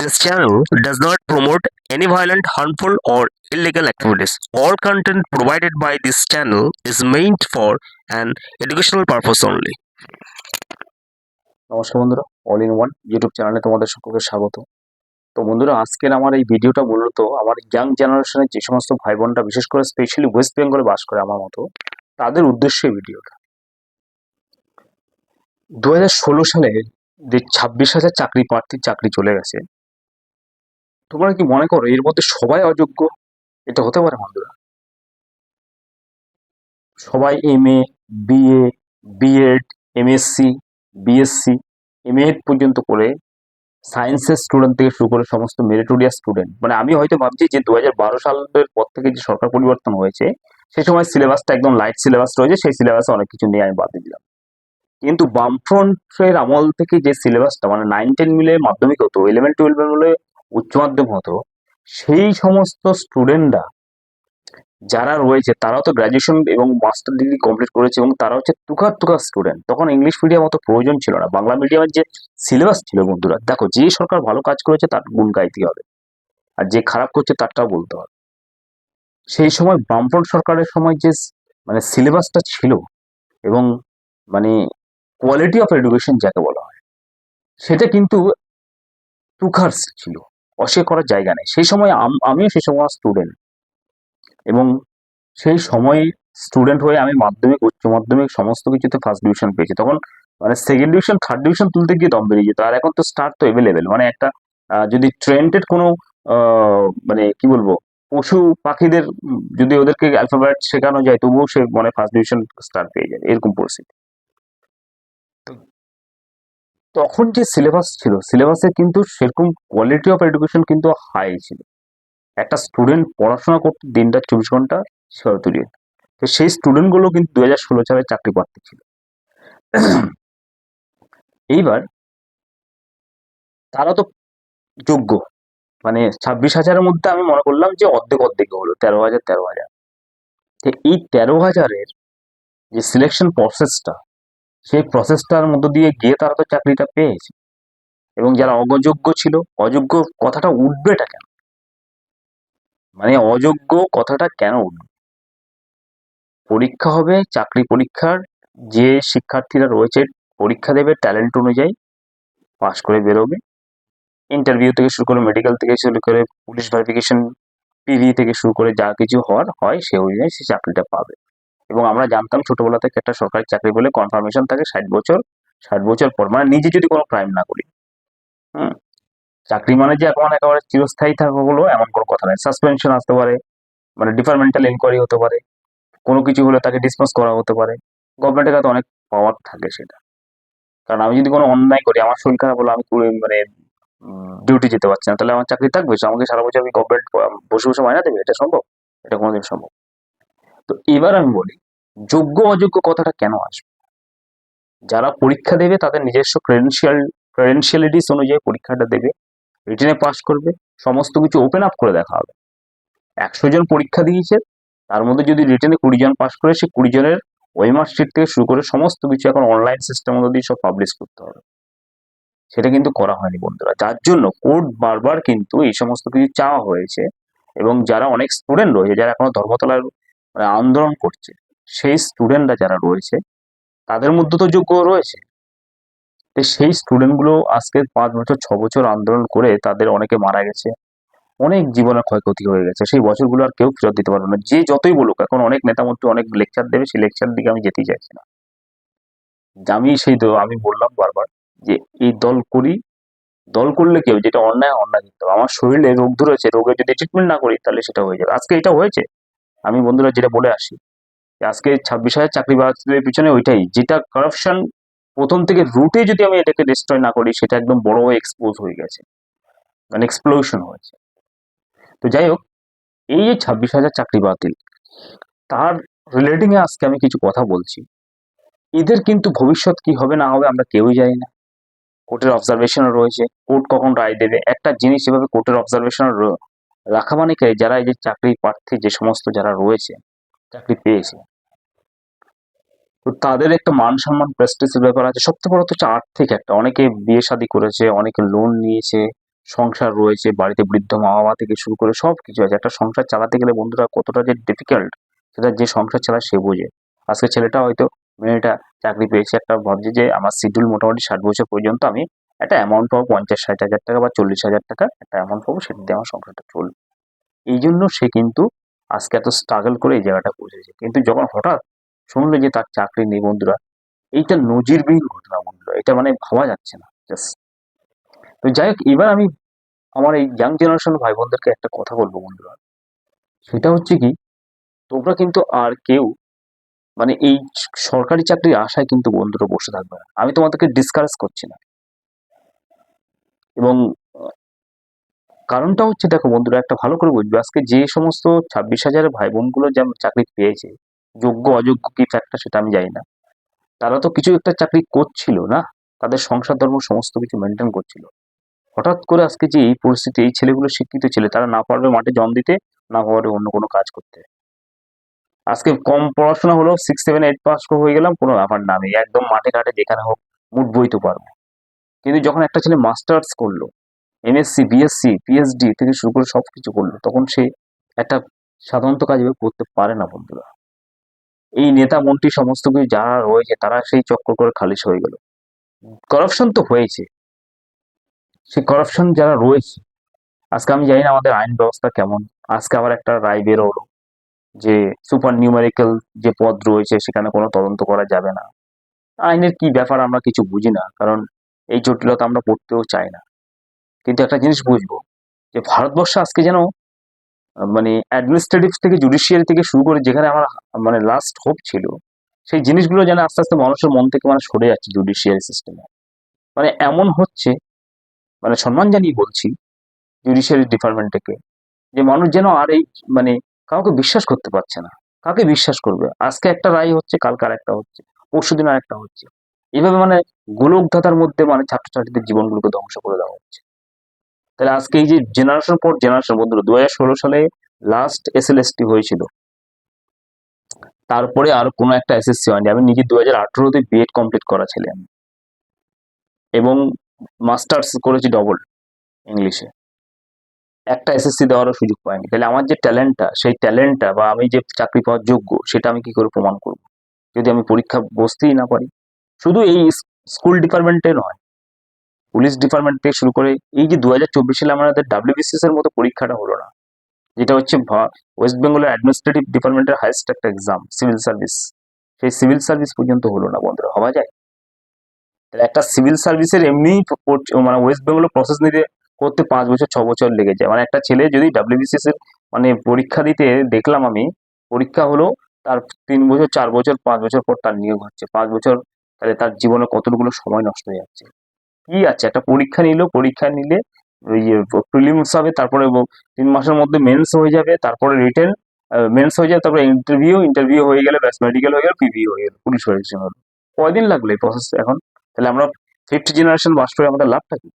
This channel does not promote any violent, harmful, or illegal activities. All content provided by this channel is meant for an educational purpose only. নমস্কার বন্ধুরা all in one YouTube চ্যানেলে তোমাদের সকলকে স্বাগত তো বন্ধুরা আজকের আমার এই ভিডিওটা মূলত আমার ইয়াং জেনারেশনের যে সমস্ত ভাই বোনরা বিশেষ করে স্পেশালি ওয়েস্ট বেঙ্গলে বাস করে আমার মতো তাদের উদ্দেশ্যে ভিডিওটা দু হাজার ষোলো সালে যে ছাব্বিশ হাজার চাকরি প্রার্থীর চাকরি চলে গেছে তোমরা কি মনে করো এর মধ্যে সবাই অযোগ্য? এটা হতে পারে বন্ধুরা। সবাই M A BA BEd MSc BSc MEd পর্যন্ত করে সায়েন্সের স্টুডেন্ট থেকে শুরু করে সমস্ত মেরিটোরিয়াস স্টুডেন্ট মানে আমি হয়তো ভাবছি যে দু হাজার বারো সালের পর থেকে যে সরকার পরিবর্তন হয়েছে সেই সময় সিলেবাসটা একদম লাইট সিলেবাস রয়েছে, সেই সিলেবাসে অনেক কিছু নিয়ে আমি বাদ দিলাম। কিন্তু বামফ্রন্টের আমল থেকে যে সিলেবাসটা মানে নাইন টেন মিলে মাধ্যমিক হতো ইলেভেন টুয়েলভ মিলে উচ্চ মাধ্যমিক হতো, সেই সমস্ত স্টুডেন্টরা যারা রয়েছে, তারাও তো গ্র্যাজুয়েশন এবং মাস্টার ডিগ্রি কমপ্লিট করেছে এবং তারা হচ্ছে তুকার তুকার স্টুডেন্ট তখন ইংলিশ মিডিয়াম অত প্রয়োজন ছিল না। বাংলা মিডিয়ামের যে সিলেবাস ছিল বন্ধুরা, দেখো যে সরকার ভালো কাজ করেছে তার গুণ গাইতে হবে। আর যে খারাপ করছে তারটাও বলতে হবে। সেই সময় বামফ্রন্ট সরকারের সময় যে মানে সিলেবাসটা ছিল এবং মানে কোয়ালিটি অফ এডুকেশন যাকে বলা হয়, সেটা কিন্তু তুখার ছিল। অস্বীকার করার জায়গা নেই। সেই সময় আম- আমিও সেই সময় স্টুডেন্ট এবং সেই সময়ে স্টুডেন্ট হয়ে আমি মাধ্যমিক, উচ্চ মাধ্যমিক সমস্ত কিছুতে ফার্স্ট ডিভিশন পেয়েছি। তখন মানে সেকেন্ড ডিভিশন থার্ড ডিভিশন তুলতে গিয়ে দম বেরিয়ে যেত। আর এখন তো স্টার তো অ্যাভেলেবেল মানে একটা যদি ট্রেন্ডেড কোনো মানে কি বলব, পশু পাখিদের যদি ওদেরকে অ্যালফাবেট শেখানো যায়, তবুও সে মানে ফার্স্ট ডিভিশন স্টার পেয়ে যায়। এরকম পরিস্থিতি। তখন যে সিলেবাস ছিল সিলেবাসে কিন্তু সেরকম কোয়ালিটি অফ এডুকেশন কিন্তু হাই ছিল। একটা স্টুডেন্ট পড়াশোনা করতে দিনটা চব্বিশ ঘণ্টা সেবা তুলিয়ে তো সেই স্টুডেন্টগুলো কিন্তু দু হাজার ষোলো সালে চাকরি প্রার্থী ছিল। এইবার তারা তো যোগ্য। মানে ছাব্বিশ হাজারের মধ্যে আমি মনে করলাম যে অর্ধেক অর্ধেক হলো, তেরো হাজার তেরো হাজার। তো এই তেরো হাজারের যে সিলেকশন প্রসেসটা সেই প্রসেসটার মধ্য দিয়ে গিয়ে তারা তো চাকরিটা পেয়েছে। এবং যারা অযোগ্য ছিল, অযোগ্য কথাটা উঠবেটা কেন? মানে অযোগ্য কথাটা কেন উঠবে? পরীক্ষা হবে, চাকরি পরীক্ষার, যে শিক্ষার্থীরা রয়েছে, পরীক্ষা দেবে ট্যালেন্ট অনুযায়ী পাশ করে বেরোবে। ইন্টারভিউ থেকে শুরু করে মেডিকেল থেকে শুরু করে পুলিশ ভেরিফিকেশন পিভি থেকে শুরু করে যা কিছু হওয়ার হয় সে অনুযায়ী সে চাকরিটা পাবে। এবং আমরা জানতাম ছোটবেলা থেকে একটা সরকারি চাকরি বলে কনফার্মেশন থাকে ষাট বছর ষাট বছর পর মানে নিজে যদি কোনো ক্রাইম না করি। হুম? চাকরি মানে যে এখন একেবারে চিরস্থায়ী থাকা হলো এমন কোনো কথা নেই। সাসপেনশন আসতে পারে মানে ডিপার্টমেন্টাল ইনকোয়ারি হতে পারে, কোনো কিছু হলে তাকে ডিসমিস করা হতে পারে। গভর্নমেন্টের কাছে অনেক পাওয়ার থাকে সেটা। কারণ আমি যদি কোনো অন্যায় করি, আমার শরীর খারাপ হলো আমি মানে ডিউটি যেতে পারছি না। তাহলে আমার চাকরি থাকবে আমাকে সারা বছর আমি গভর্নমেন্ট বসে বসে মাইনা দেবে? এটা সম্ভব? এটা কোনোদিন সম্ভব। তো এবার আমি বলি, যোগ্য অযোগ্য কথাটা কেন আসবে? যারা পরীক্ষা দেবে তাদের নিজস্ব ক্রেডেন্সিয়াল ক্রেডেন্সিয়ালিটিস অনুযায়ী পরীক্ষাটা দেবে রিটেনে পাস করবে, সমস্ত কিছু ওপেন আপ করে দেখা হবে। একশো জন পরীক্ষা দিয়েছে, তার মধ্যে যদি রিটেনে কুড়ি জন পাস করে সে কুড়ি জনের ওই মার্কশিট থেকে শুরু করে সমস্ত কিছু এখন অনলাইন সিস্টেম মধ্যে দিয়ে সব পাবলিশ করতে হবে। সেটা কিন্তু করা হয়নি বন্ধুরা। যার জন্য কোর্ট বারবার কিন্তু এই সমস্ত কিছু চাওয়া হয়েছে এবং যারা অনেক স্টুডেন্ট রয়েছে, যারা এখনও ধর্মতলার আন্দোলন করছে, সেই স্টুডেন্টরা যারা রয়েছে, তাদের মধ্যে তো যোগ্য রয়েছে। তো সেই স্টুডেন্টগুলো আজকে পাঁচ বছর, ছ বছর আন্দোলন করে তাদের অনেকে মারা গেছে, অনেক জীবনের ক্ষয়ক্ষতি হয়ে গেছে, সেই বছরগুলো আর কেউ ফেরত দিতে পারবে না। যে যতই বলুক, এখন অনেক নেতা মন্ত্রী অনেক লেকচার দেবে, সেই লেকচার দিকে আমি যেতেই চাইছি না। আমি সেই আমি বললাম বারবার যে এই দল করি, দল করলে কেউ যেটা অন্যায় অন্যায় দিতে আমার শরীরে রোগ ধরেছে রোগের যদি ট্রিটমেন্ট না করি, তাহলে সেটা হয়ে যাবে। আজকে এটা হয়েছে আমি বন্ধুরা যেটা বলে আসি আজকে ছাব্বিশ হাজার চাকরি বাতিলের পিছনে ওইটাই। যেটা কারাপশন প্রথম থেকে রুটে যদি আমি এটাকে ডিস্ট্রয় না করি, সেটা একদম বড় হয়ে এক্সপোজ হয়ে গেছে। মানে এক্সপ্লোশন হয়েছে। তো যাই হোক, এই যে ছাব্বিশ হাজার চাকরি বাতিল, তার রিলেটিং এ আজকে আমি কিছু কথা বলছি। এদের কিন্তু ভবিষ্যৎ কি হবে না হবে আমরা কেউই জানি না। কোর্টের অবজারভেশন রয়েছে। কোর্ট কখন রায় দেবে? একটা জিনিস এভাবে কোর্টের অবজারভেশন রাখা মানে যারা এই যে চাকরি প্রার্থী যে সমস্ত যারা রয়েছে, চাকরি পেয়েছে, তো তাদের একটা মান সম্মান প্রেস্টিজের ব্যাপার আছে। সবচেয়ে বড় হচ্ছে আর্থিক একটা। অনেকে বিয়ে শাদী করেছে, অনেকে লোন নিয়েছে, সংসার রয়েছে, বাড়িতে বৃদ্ধ মা বাবা থেকে শুরু করে সব কিছু আছে। একটা সংসার চালাতে গেলে বন্ধুরা কতটা যে ডিফিকাল্ট সেটা যে সংসার চালায় সে বোঝে। আজকে ছেলেটা হয়তো মেয়েটা চাকরি পেয়েছে, একটা ভাবছে যে আমার শিডিউল মোটামুটি ষাট বছর পর্যন্ত আমি একটা অ্যামাউন্ট পাবো পঞ্চাশ, ষাট হাজার টাকা বা চল্লিশ হাজার টাকা একটা অ্যামাউন্ট পাবো, সেটা দিয়ে আমার সংসারটা চলবে। এই জন্য সে কিন্তু আজকে এত স্ট্রাগল করে এই জায়গাটা পৌঁছেছে। কিন্তু যখন হঠাৎ শুনলো যে তার চাকরি নেই বন্ধুরা, এইটা নজিরবিহীন ঘটনা বন্ধুরা, এটা মানে ভাবা যাচ্ছে না জাস্ট তো যাই হোক, এবার আমি আমার এই ইয়াং জেনারেশন ভাই বোনদেরকে একটা কথা বলব বন্ধুরা। সেটা হচ্ছে কি, তোমরা কিন্তু আর কেউ মানে এই সরকারি চাকরির আশায় কিন্তু বন্ধুরা বসে থাকবে না। আমি তোমাদেরকে ডিসকারেজ করছি না। এবং কারণটা হচ্ছে দেখো বন্ধুরা একটা ভালো করে বুঝবে। আজকে যে সমস্ত ছাব্বিশ হাজার ভাই বোনগুলো যেমন চাকরি পেয়েছে, যোগ্য অযোগ্য কি ফ্যাক্টর সেটা আমি জানি না। তারা তো কিছু একটা চাকরি করছিল না? তাদের সংসার ধর্ম সমস্ত কিছু মেনটেন করছিল। হঠাৎ করে আজকে যে এই পরিস্থিতি, এই ছেলেগুলো শিক্ষিত ছেলে, তারা না পারবে মাঠে জম দিতে, না পারবে অন্য কোনো কাজ করতে। আজকে কম পড়াশোনা হলো সিক্স সেভেন এইট পাস হয়ে গেলাম, কোনো ব্যাপার না। আমি একদম মাঠে ঘাটে যেখানে হোক মুঠ বইতে পারব। কিন্তু যখন একটা ছেলে মাস্টার্স করল এমএসসি বিএসসি পিএইচডি থেকে শুরু করে সব কিছু করল, তখন সে একটা সাধারণত কাজ করতে পারে না বন্ধুরা। এই নেতা মন্ত্রী সমস্ত কিছু যারা রয়েছে, তারা সেই চক্র করে খালিশ হয়ে গেল। করাপশন তো হয়েছে। সেই করাপশন যারা রয়েছে, আজকে আমি জানি না আমাদের আইন ব্যবস্থা কেমন। আজকে আবার একটা রায় বের হলো যে সুপার নিউমেরিক্যাল যে পদ রয়েছে, সেখানে কোনো তদন্ত করা যাবে না। আইনের কি ব্যাপার আমরা কিছু বুঝি না, কারণ এই জটিলতা আমরা পড়তেও চাই না। কিন্তু একটা জিনিস বুঝব, যে ভারতবর্ষে আজকে যেন মানে অ্যাডমিনিস্ট্রেটিভ থেকে জুডিশিয়ারি থেকে শুরু করে যেখানে আমার মানে লাস্ট হোপ ছিল, সেই জিনিসগুলো যেন আস্তে আস্তে মানুষের মন থেকে মানে সরে যাচ্ছে জুডিশিয়ারি সিস্টেমে মানে এমন হচ্ছে মানে সম্মান জানিয়ে বলছি জুডিশিয়ারি ডিপার্টমেন্টকে যে মানুষ যেন আর এই মানে কাউকে বিশ্বাস করতে পারছে না। কাকে বিশ্বাস করবে? আজকে একটা রায় হচ্ছে, কালকে আর একটা হচ্ছে পরশু দিন আর একটা হচ্ছে। এইভাবে মানে গোলকধাতার মধ্যে মানে ছাত্রছাত্রীদের জীবনগুলোকে ধ্বংস করে দেওয়া হচ্ছে। তাহলে আজকে এই যে জেনারেশন পর জেনারেশন বন্ধুরা দু হাজার ষোলো সালে last S L S T হয়েছিল। তারপরে আর কোনো একটা এসএসসি হয়নি। আমি নিজে দু হাজার আঠেরোতে বিএড কমপ্লিট করা ছেলে আমি এবং মাস্টার্স করেছি ডবল ইংলিশে একটা এসএসসি দেওয়ারও সুযোগ পাইনি। তাহলে আমার যে ট্যালেন্টটা সেই ট্যালেন্টটা বা আমি যে চাকরি পাওয়ার যোগ্য, সেটা আমি কি করে প্রমাণ করব? যদি আমি পরীক্ষা বসতেই না পারি। শুধু এই স্কুল ডিপার্টমেন্টে নয় পুলিশ ডিপার্টমেন্ট থেকে শুরু করে এই যে দু হাজার চব্বিশ সালে আমাদের ডাব্লিউবিসিএস এর মতো পরীক্ষাটা হলো না, যেটা হচ্ছে ওয়েস্ট বেঙ্গলের অ্যাডমিনিস্ট্রেটিভ ডিপার্টমেন্টের হাইয়েস্ট একটা এক্সাম সিভিল সার্ভিস সেই সিভিল সার্ভিস পর্যন্ত হলো না বন্ধুরা হওয়া যায়? তাহলে একটা সিভিল সার্ভিসের এমনি মানে ওয়েস্ট বেঙ্গল প্রসেস নিতে করতে পাঁচ বছর, ছ বছর লেগে যায়। মানে একটা ছেলে যদি ডাব্লিউবিসিএস এর মানে পরীক্ষা দিতে দেখলাম আমি, পরীক্ষা হলো তার তিন বছর, চার বছর, পাঁচ বছর পর তার নিয়োগ হচ্ছে। পাঁচ বছর তাহলে তার জীবনে কতগুলো সময় নষ্ট হয়ে যাচ্ছে? কি আছে? একটা পরীক্ষা নিল, পরীক্ষা নিলে ওই প্রিলিমস হবে, তারপরে তিন মাসের মধ্যে মেন্স হয়ে যাবে, তারপরে রিটেন মেন্স হয়ে যাবে, তারপরে ইন্টারভিউ ইন্টারভিউ হয়ে গেলে ব্যাস মেডিকেল হয়ে গেল পিভি হয়ে গেল, পুলিশ হয়েছে হলো কয়দিন লাগল এই প্রসেস এখন? তাহলে আমরা ফিফথ জেনারেশন বাস করে আমাদের লাভটা কি?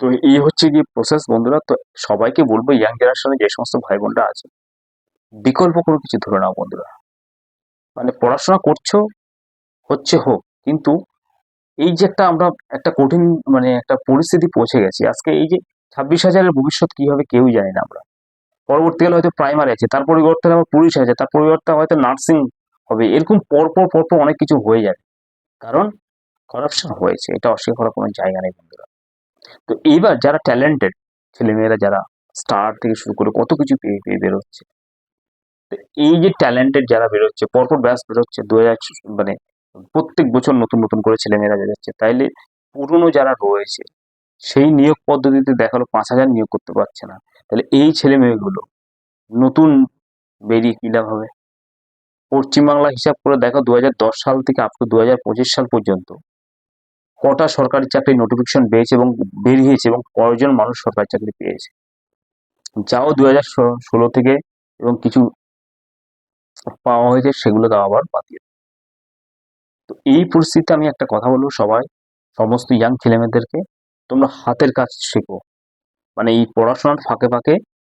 তো এই হচ্ছে কি প্রসেস বন্ধুরা, তো সবাইকে বলব ইয়াং জেনারেশনে যে সমস্ত ভাই বোনরা আছে, বিকল্প কোনো কিছু ধরে নাও বন্ধুরা। মানে পড়াশোনা করছ, হচ্ছে হোক। কিন্তু এই যে একটা আমরা একটা কঠিন মানে একটা পরিস্থিতি পৌঁছে গেছি। আজকে এই যে ছাব্বিশ হাজারের ভবিষ্যৎ কি হবে কেউই জানি না আমরা। পরবর্তীকালে হয়তো প্রাইমারি আছে, তার পরিবর্তে আবার পুলিশ আছে, তার পরিবর্তে হয়তো নার্সিং হবে। এরকম পরপর পরপর অনেক কিছু হয়ে যাবে কারণ করাপশন হয়েছে, এটা অস্বীকার করার কোনো জায়গা নেই বন্ধুরা। তো এইবার যারা ট্যালেন্টেড ছেলেমেয়েরা, যারা স্টার থেকে শুরু করে কত কিছু পেয়ে পেয়ে বেরোচ্ছে। এই যে ট্যালেন্টেড যারা বেরোচ্ছে, পরপর ব্যাস বেরোচ্ছে দু হাজার মানে প্রত্যেক বছর নতুন নতুন করে ছেলেমেয়েরা বেরোচ্ছে, তাইলে পুরনো যারা রয়েছে, সেই নিয়োগ পদ্ধতিতে দেখাল পাঁচ হাজার নিয়োগ করতে পারছে না। তাহলে এই ছেলে মেয়েগুলো নতুন বেরিয়ে কি লাভ হবে? পশ্চিমবাংলা হিসাব করে দেখো দু সাল থেকে আপ টু দু সাল পর্যন্ত কটা সরকারি চাকরি নোটিফিকেশন পেয়েছে এবং বেরিয়েছে এবং কয়জন মানুষ সরকারি চাকরি পেয়েছে? যাও দু ষোলো থেকে এবং কিছু পাওয়া হয়েছে, সেগুলো দেওয়া আবার বাতিল তো এই পরিস্থিতিতে আমি একটা কথা বলব সবাই, সমস্ত ইয়াং ছেলেমেয়েদেরকে, তোমরা হাতের কাজ শেখো। মানে এই পড়াশোনার ফাঁকে ফাঁকে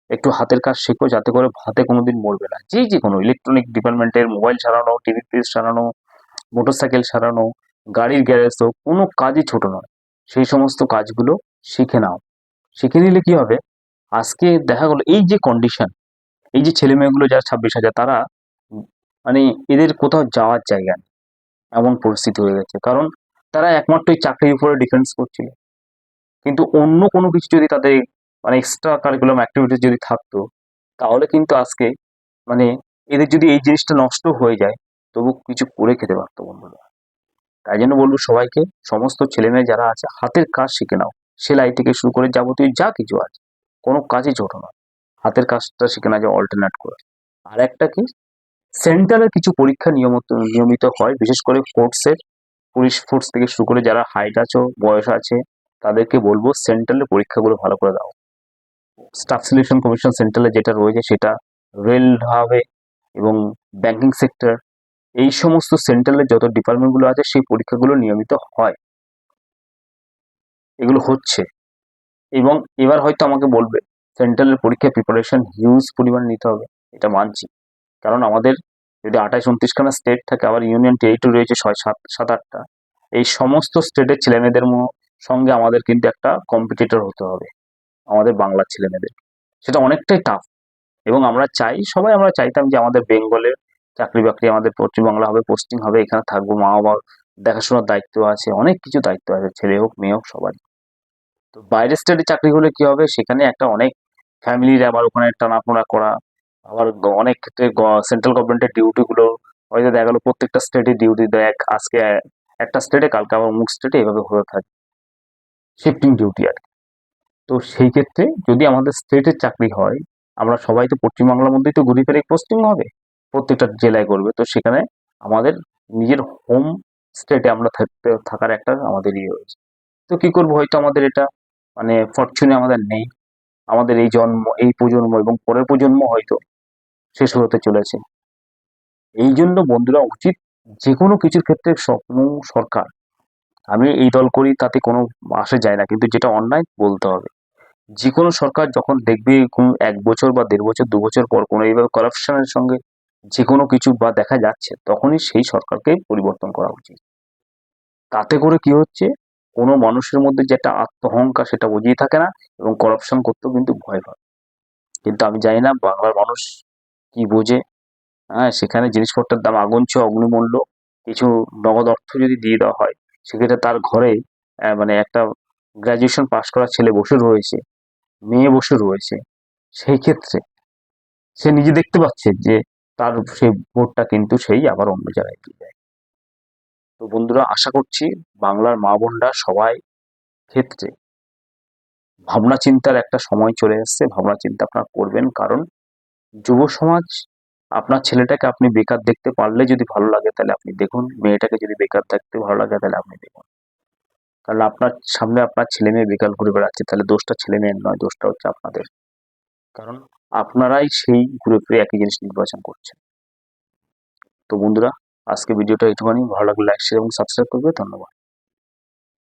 একটু হাতের কাজ শেখো, যাতে করে হাতে কোনোদিন মরবে না। যে যে কোনো ইলেকট্রনিক ডিপার্টমেন্টের মোবাইল সারানো টিভি ফ্রিজ সারানো মোটরসাইকেল সারানো গাড়ির গ্যারেজ হোক, কোনো কাজই ছোট নয়। সেই সমস্ত কাজগুলো শিখে নাও। শিখে নিলে কি হবে? আজকে দেখা গেলো এই যে কন্ডিশন এই যে ছেলে মেয়েগুলো যারা ছাব্বিশ হাজার, তারা মানে এদের কোথাও যাওয়ার জায়গা নেই। এমন পরিস্থিতি হয়ে গেছে। কারণ তারা একমাত্র এই চাকরির উপরে ডিফেন্স করছিল। কিন্তু অন্য কোনো কিছু যদি তাদের মানে এক্সট্রা কারিকুলাম অ্যাক্টিভিটিস যদি থাকতো, তাহলে কিন্তু আজকে মানে এদের যদি এই জিনিসটা নষ্ট হয়ে যায়, তবু কিছু করে খেতে পারতো বন্ধুরা। তাই জন্য বলব সবাইকে, সমস্ত ছেলেমেয়ে যারা আছে, হাতের কাজ শিখে নাও। সেলাই থেকে শুরু করে যাবতীয় যা কিছু আছে, কোনো কাজই ছোট নয়। হাতের কাজটা শিখে না যে অল্টারনেট করে। আর একটা কি? সেন্টারের কিছু পরীক্ষা নিয়মিত নিয়মিত হয়, বিশেষ করে ফোর্সের পুলিশ ফোর্স থেকে শুরু করে যারা হাইট আছো, বয়স আছে, তাদেরকে বলব সেন্ট্রালের পরীক্ষাগুলো ভালো করে দাও। স্টাফ সিলেকশন কমিশন সেন্ট্রালে যেটা রয়েছে সেটা রেল হবে এবং ব্যাংকিং সেক্টর এই সমস্ত সেন্ট্রালের যত ডিপার্টমেন্টগুলো আছে সেই পরীক্ষাগুলো নিয়মিত হয়। এগুলো হচ্ছে। এবং এবার হয়তো আমাকে বলবে সেন্ট্রালের পরীক্ষা প্রিপারেশন হিউজ পরিমাণ নিতে হবে, এটা মানছি। কারণ আমাদের যদি আঠাশ উনত্রিশখানা স্টেট থাকে, আবার ইউনিয়ন টেরিটরি রয়েছে ছয়, সাত সাত, আটটা। এই সমস্ত স্টেটের ছেলেমেয়েদের সঙ্গে আমাদের কিন্তু একটা কম্পিটিটর হতে হবে, আমাদের বাংলার ছেলেমেয়েদের। সেটা অনেকটাই টাফ এবং আমরা চাই, সবাই আমরা চাইতাম যে আমাদের বেঙ্গলের চাকরি বাকরি আমাদের পশ্চিমবাংলা হবে পোস্টিং হবে, এখানে থাকব, মা বাবার দেখাশোনার দায়িত্ব আছে, অনেক কিছু দায়িত্ব আছে, ছেলে হোক, মেয়ে হোক, সবারই। তো বাইরের স্টেটে চাকরি হলে কি হবে? সেখানে একটা অনেক ফ্যামিলির আবার ওখানে টানাপোড়া করা আবার অনেক ক্ষেত্রে সেন্ট্রাল গভর্নমেন্টের ডিউটিগুলো হয়তো দেখা গেলো প্রত্যেকটা স্টেটে ডিউটি দেয়। এক আজকে একটা স্টেটে কালকে আবার অমুক স্টেটে এভাবে হয়ে থাকে। শিফটিং ডিউটি আর কি। তো সেই ক্ষেত্রে যদি আমাদের স্টেটের চাকরি হয়, আমরা সবাই তো পশ্চিমবাংলার মধ্যেই তো ঘুরে ফিরে পোস্টিং হবে প্রত্যেকটা জেলায় করবে তো সেখানে আমাদের নিজের হোম স্টেটে আমরা থাকতে, থাকার একটা আমাদের ইয়ে রয়েছে। তো কি করব? হয়তো আমাদের এটা মানে ফরচুনে আমাদের নেই। আমাদের এই জন্ম, এই প্রজন্ম এবং পরের প্রজন্ম হয়তো শেষ হতে চলেছে। এই জন্য বন্ধুরা উচিত যে কোনো কিছুর ক্ষেত্রে সরকার, আমি এই দল করি তাতে কোনো আসে যায় না, কিন্তু যেটা অন্যায় বলতে হবে। যে কোনো সরকার যখন দেখবে কোন এক বছর বা দেড় বছর, দু বছর পর কোনো এইভাবে করাপশনের সঙ্গে যে কোনো কিছু বা দেখা যাচ্ছে, তখনই সেই সরকারকে পরিবর্তন করা উচিত। তাতে করে কি হচ্ছে? কোনো মানুষের মধ্যে যে একটা আত্মহংকার সেটা বুঝিয়ে থাকে না এবং করাপশন করতেও কিন্তু ভয় পায়। কিন্তু আমি জানি না বাংলার মানুষ কি বোঝে? হ্যাঁ সেখানে জিনিসপত্রের দাম ছোঁয়া অগ্নিমূল্য, কিছু নগদ অর্থ যদি দিয়ে দেওয়া হয়, সেক্ষেত্রে তার ঘরে মানে একটা গ্র্যাজুয়েশন পাশ করা ছেলে বসে রয়েছে, মেয়ে বসে রয়েছে, সেই ক্ষেত্রে সে নিজে দেখতে পাচ্ছে যে তার সেই ভোটটা কিন্তু সেই আবার অন্য জায়গায় দিয়ে দেয়। তো বন্ধুরা, আশা করছি বাংলার মা বোনরা সবাই ক্ষেত্রে ভাবনা চিন্তার একটা সময় চলে এসেছে। ভাবনা চিন্তা আপনারা করবেন, কারণ যুব সমাজ, আপনার ছেলেটাকে আপনি বেকার দেখতে পারলে যদি ভালো লাগে, তাহলে আপনি দেখুন। মেয়েটাকে যদি বেকার দেখতে ভালো লাগে, তাহলে আপনি দেখুন। কারণ আপনার সামনে আপনার ছেলে মেয়ে বেকার ঘুরে বেড়াচ্ছে, তাহলে দোষটা ছেলে মেয়ের নয়, দোষটা হচ্ছে আপনাদের। কারণ আপনারাই সেই ঘুরে ফিরে একই জিনিস নির্বাচন করছেন। তো বন্ধুরা আজকে ভিডিওটা এইটুখানি। ভালো লাগলে লাইক শেয়ার এবং সাবস্ক্রাইব করবে। ধন্যবাদ।